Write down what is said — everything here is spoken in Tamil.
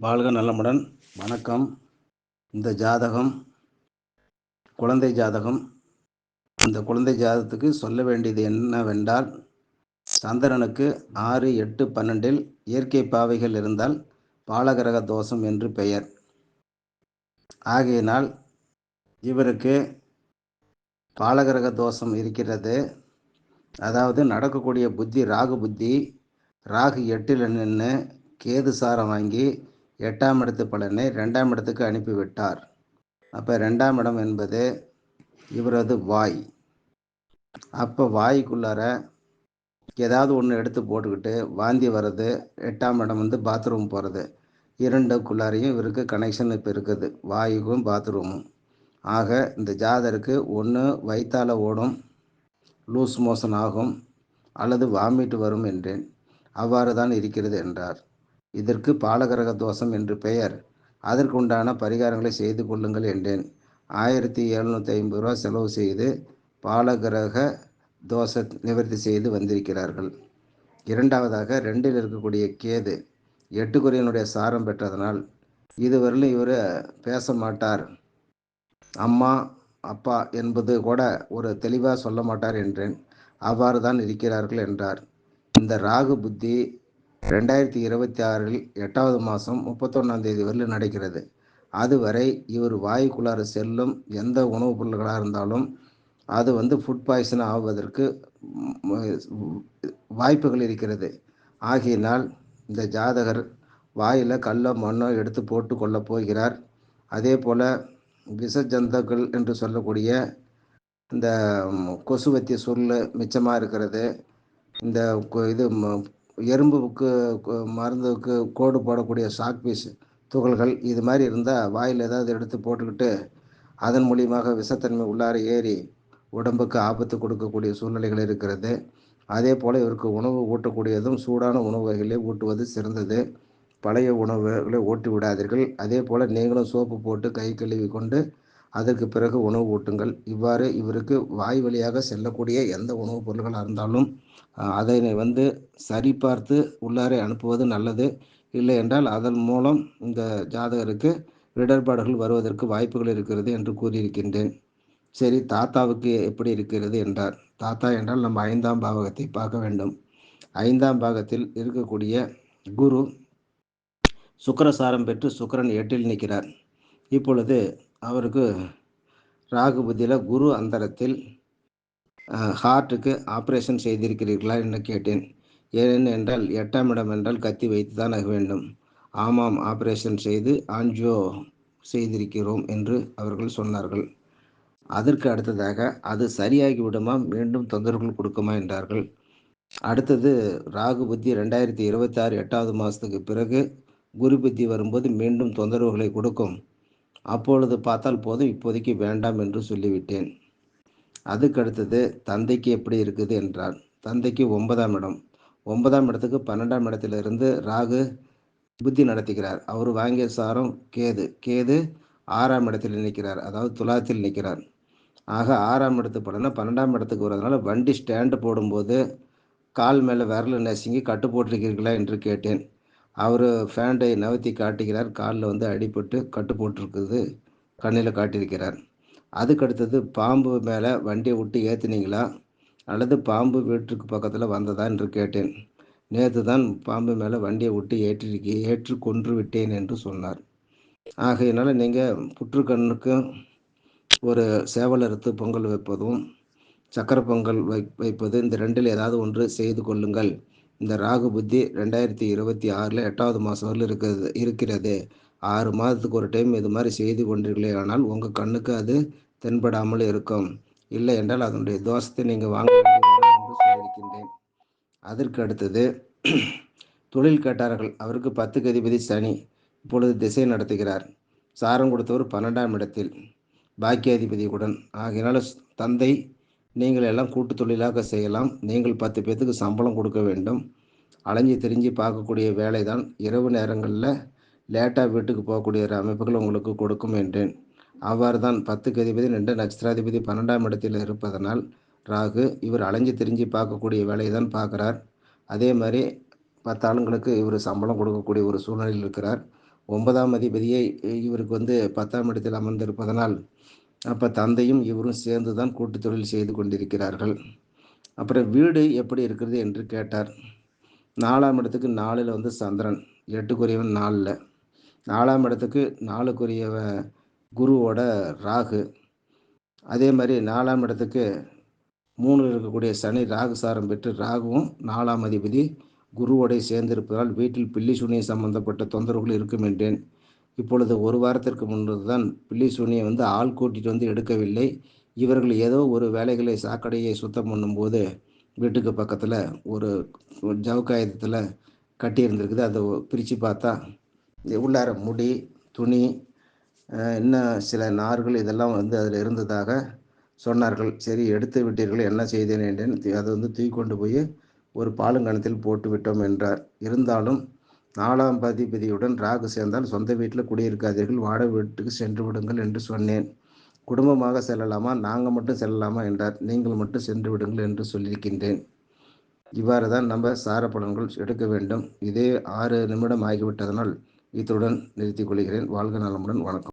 வாழ்க நலமுடன். வணக்கம். இந்த ஜாதகம் குழந்தை ஜாதகம். இந்த குழந்தை ஜாதகத்துக்கு சொல்ல வேண்டியது என்னவென்றால் சந்திரனுக்கு ஆறு எட்டு பன்னெண்டில் இயற்கை பாவைகள் இருந்தால் பாலகிரக தோஷம் என்று பெயர். ஆகையினால் இவருக்கு பாலகிரக தோஷம் இருக்கிறது. அதாவது நடக்கக்கூடிய புத்தி ராகு புத்தி ராகு எட்டில் நின்று கேது சாரம் வாங்கி எட்டாம் இடத்து பலனை ரெண்டாம் இடத்துக்கு அனுப்பிவிட்டார். அப்போ ரெண்டாம் இடம் என்பது இவரது வாய். அப்போ வாய்க்குள்ளார ஏதாவது ஒன்று எடுத்து போட்டுக்கிட்டு வாந்தி வர்றது எட்டாம் இடம் வந்து பாத்ரூம் போகிறது இரண்டுக்குள்ளாரையும் இவருக்கு கனெக்ஷன் இப்போ இருக்குது. வாயுக்கும் பாத்ரூமும் ஆக இந்த ஜாதருக்கு ஒன்று வயிற்றால் ஓடும் லூஸ் மோஷன் ஆகும் அல்லது வாமிட் வரும் என்றேன். அவ்வாறு தான் இருக்கிறது என்றார். இதற்கு பாலகரக தோஷம் என்று பெயர். அதற்குண்டான பரிகாரங்களை செய்து கொள்ளுங்கள் என்றேன். ஆயிரத்தி எழுநூற்றி ஐம்பது ரூபா செலவு செய்து பாலகிரக தோஷ நிவர்த்தி செய்து வந்திருக்கிறார்கள். இரண்டாவதாக ரெண்டில் இருக்கக்கூடிய கேது எட்டுக்குறையினுடைய சாரம் பெற்றதனால் இதுவரையிலும் இவர் பேச மாட்டார். அம்மா அப்பா என்பது கூட ஒரு தெளிவாக சொல்ல மாட்டார் என்றேன். அவ்வாறு தான் இருக்கிறார்கள் என்றார். இந்த ராகு புத்தி ரெண்டாயிரத்தி இருபத்தி ஆறில் எட்டாவது மாதம் முப்பத்தொன்னாம் தேதி வரையில் நடக்கிறது. அதுவரை இவர் வாயுக்குள்ளார செல்லும் எந்த உணவுப் பொருள்களாக இருந்தாலும் அது வந்து ஃபுட் பாய்சன் ஆவதற்கு வாய்ப்புகள் இருக்கிறது. ஆகையினால் இந்த ஜாதகர் வாயில் கல்ல மண்ணோ எடுத்து போட்டு கொள்ளப் போகிறார். அதே போல் விஷ என்று சொல்லக்கூடிய இந்த கொசுவத்திய சுருள் மிச்சமாக இருக்கிறது. இந்த இது எறும்புக்கு மருந்துக்கு கோடு போடக்கூடிய சாக் பீஸ் துகள்கள் இது மாதிரி இருந்தால் வாயில் ஏதாவது எடுத்து போட்டுக்கிட்டு அதன் மூலியமாக விஷத்தன்மை உள்ளார ஏறி உடம்புக்கு ஆபத்து கொடுக்கக்கூடிய சூழ்நிலைகள் இருக்கிறது. அதே போல் இவருக்கு உணவு ஊட்டக்கூடியதும் சூடான உணவு வகைகளை ஊட்டுவது சிறந்தது. பழைய உணவுகளை ஊட்டி விடாதீர்கள். அதே போல் நீங்களும் சோப்பு போட்டு கை கழுவி கொண்டு அதற்கு பிறகு உணவு ஊட்டுங்கள். இவ்வாறு இவருக்கு வாய் வழியாக செல்லக்கூடிய எந்த உணவுப் பொருள்களாக இருந்தாலும் அதனை வந்து சரிபார்த்து உள்ளாரே அனுப்புவது நல்லது. இல்லை என்றால் அதன் மூலம் இந்த ஜாதகருக்கு இடர்பாடுகள் வருவதற்கு வாய்ப்புகள் இருக்கிறது என்று கூறியிருக்கின்றேன். சரி தாத்தாவுக்கு எப்படி இருக்கிறது என்றார். தாத்தா என்றால் நம்ம ஐந்தாம் பாவகத்தை பார்க்க வேண்டும். ஐந்தாம் பாகத்தில் இருக்கக்கூடிய குரு சுக்கரசாரம் பெற்று சுக்கரன் எட்டில் நிற்கிறார். இப்பொழுது அவருக்கு ராகு புத்தியில் குரு அந்தரத்தில் ஹார்ட்டுக்கு ஆப்ரேஷன் செய்திருக்கிறீர்களா என்று கேட்டேன். ஏன் என்றால் எட்டாம் இடம் என்றால் கத்தி வைத்து தான் ஆக வேண்டும். ஆமாம் ஆப்ரேஷன் செய்து ஆன்ஜியோ செய்திருக்கிறோம் என்று அவர்கள் சொன்னார்கள். அதற்கு அடுத்ததாக அது சரியாகி விடுமா? மீண்டும் தொந்தரவுகள் கொடுக்குமா? என்றார்கள். அடுத்தது ராகு புத்தி ரெண்டாயிரத்தி இருபத்தி ஆறு எட்டாவது மாதத்துக்கு பிறகு குரு புத்தி வரும்போது மீண்டும் தொந்தரவுகளை கொடுக்கும். அப்பொழுது பார்த்தால் போதும் இப்போதைக்கு வேண்டாம் என்று சொல்லிவிட்டேன். அதுக்கடுத்தது தந்தைக்கு எப்படி இருக்குது என்றார். தந்தைக்கு ஒன்பதாம் இடம். ஒன்பதாம் இடத்துக்கு பன்னெண்டாம் இடத்திலிருந்து ராகு புத்தி நடத்துகிறார். அவர் வாங்கிய சாரம் கேது. கேது ஆறாம் இடத்தில் நிற்கிறார். அதாவது துலாத்தில் நிற்கிறார். ஆக ஆறாம் இடத்து படம்னா பன்னெண்டாம் இடத்துக்கு வரதுனால வண்டி ஸ்டாண்டு போடும்போது கால் மேலே விரல நெசிங்கி கட்டு போட்டிருக்கிறீர்களா என்று கேட்டேன். அவர் ஃபேண்டை நவத்தி காட்டுகிறார். காலில் வந்து அடிபட்டு கட்டு போட்டிருக்குது. கண்ணில் காட்டியிருக்கிறார். அதுக்கு அடுத்தது பாம்பு மேலே வண்டியை விட்டு ஏற்றுனீங்களா அல்லது பாம்பு வீட்டுக்கு பக்கத்தில் வந்ததா என்று கேட்டேன். நேற்று தான் பாம்பு மேலே வண்டியை விட்டு ஏற்றிருக்கி ஏற்று கொன்று விட்டேன் என்று சொன்னார். ஆகையினால நீங்கள் புற்றுக்கண்ணுக்கு ஒரு சேவல் அறுத்து பொங்கல் வைப்பதும் சக்கரை பொங்கல் வை வைப்பது இந்த ரெண்டில் ஏதாவது ஒன்று செய்து கொள்ளுங்கள். இந்த ராகு புத்தி ரெண்டாயிரத்தி இருபத்தி ஆறில் எட்டாவது மாதம் வரல இருக்கிறது இருக்கிறது. ஆறு மாதத்துக்கு ஒரு டைம் இது மாதிரி செய்து கொண்டீர்களே ஆனால் உங்கள் கண்ணுக்கு அது தென்படாமல் இருக்கும். இல்லை என்றால் அதனுடைய தோஷத்தை நீங்கள் வாங்க என்று சொல்லியிருக்கின்றேன். அதற்கு அடுத்தது தொழில் கேட்டார்கள். அவருக்கு பத்துக்கு அதிபதி சனி. இப்பொழுது திசை நடத்துகிறார். சாரம் கொடுத்தவர் பன்னெண்டாம் இடத்தில். பாக்கியாதிபதியுடன். ஆகையினால தந்தை நீங்கள் எல்லாம் கூட்டு தொழிலாக செய்யலாம். நீங்கள் பத்து பேர்த்துக்கு சம்பளம் கொடுக்க வேண்டும். அலைஞ்சி திரிஞ்சு பார்க்கக்கூடிய வேலை தான் இரவு நேரங்களில் லேட்டாக வீட்டுக்கு போகக்கூடிய ஒரு அமைப்புகள் உங்களுக்கு கொடுக்கும் என்றேன். அவ்வாறு தான் பத்துக்கு அதிபதி ரெண்டு நட்சத்திராதிபதி பன்னெண்டாம் இடத்தில் இருப்பதனால் ராகு இவர் அலைஞ்சு திரிஞ்சு பார்க்கக்கூடிய வேலையை தான் பார்க்குறார். அதே மாதிரி பத்து ஆளுங்களுக்கு இவர் சம்பளம் கொடுக்கக்கூடிய ஒரு சூழ்நிலையில் இருக்கிறார். ஒன்பதாம் அதிபதியை இவருக்கு வந்து பத்தாம் இடத்தில் அமர்ந்திருப்பதனால் அப்போ தந்தையும் இவரும் சேர்ந்து தான் கூட்டு தொழில் செய்து கொண்டிருக்கிறார்கள். அப்புறம் வீடு எப்படி இருக்கிறது என்று கேட்டார். நாலாம் இடத்துக்கு நாலில் வந்து சந்திரன் எட்டுக்குரியவன் நாலில். நாலாம் இடத்துக்கு நாலுக்குரியவ குருவோட ராகு. அதே மாதிரி நாலாம் இடத்துக்கு மூணில் இருக்கக்கூடிய சனி ராகு சாரம் பெற்று ராகுவும் நாலாம் அதிபதி குருவோடை சேர்ந்திருப்பதால் வீட்டில் பில்லி சூனியம் சம்பந்தப்பட்ட தொந்தரவுகள் இருக்கும் என்றேன். இப்பொழுது ஒரு வாரத்திற்கு முன்பு தான் பில்லி சூனியை வந்து ஆள் கூட்டிட்டு வந்து எடுக்கவில்லை. இவர்கள் ஏதோ ஒரு வேலைகளை சாக்கடையை சுத்தம் பண்ணும்போது வீட்டுக்கு பக்கத்தில் ஒரு ஜவுக்காயத்தில் கட்டியிருந்திருக்குது. அதை பிரித்து பார்த்தா உள்ளார முடி துணி இன்னும் சில நார்கள் இதெல்லாம் வந்து அதில் இருந்ததாக சொன்னார்கள். சரி எடுத்து விட்டீர்கள் என்ன செய்தேன்? என்றேன். அதை வந்து தூக்கி கொண்டு போய் ஒரு பாலுங்கணத்தில் போட்டு விட்டோம் என்றார். இருந்தாலும் நாலாம் பதிபதியுடன் ராகு சேர்ந்தால் சொந்த வீட்டில் குடியிருக்காதீர்கள் வாடகை வீட்டுக்கு சென்று விடுங்கள் என்று சொன்னேன். குடும்பமாக செல்லலாமா? நாங்கள் மட்டும் செல்லலாமா என்றார். நீங்கள் மட்டும் சென்று விடுங்கள் என்று சொல்லியிருக்கின்றேன். இவ்வாறு தான் நம்ம சார பலன்கள் எடுக்க வேண்டும். இதே ஆறு நிமிடம் ஆகிவிட்டதனால் இத்துடன் நிறுத்திக் கொள்கிறேன். வாழ்க நலமுடன் வணக்கம்.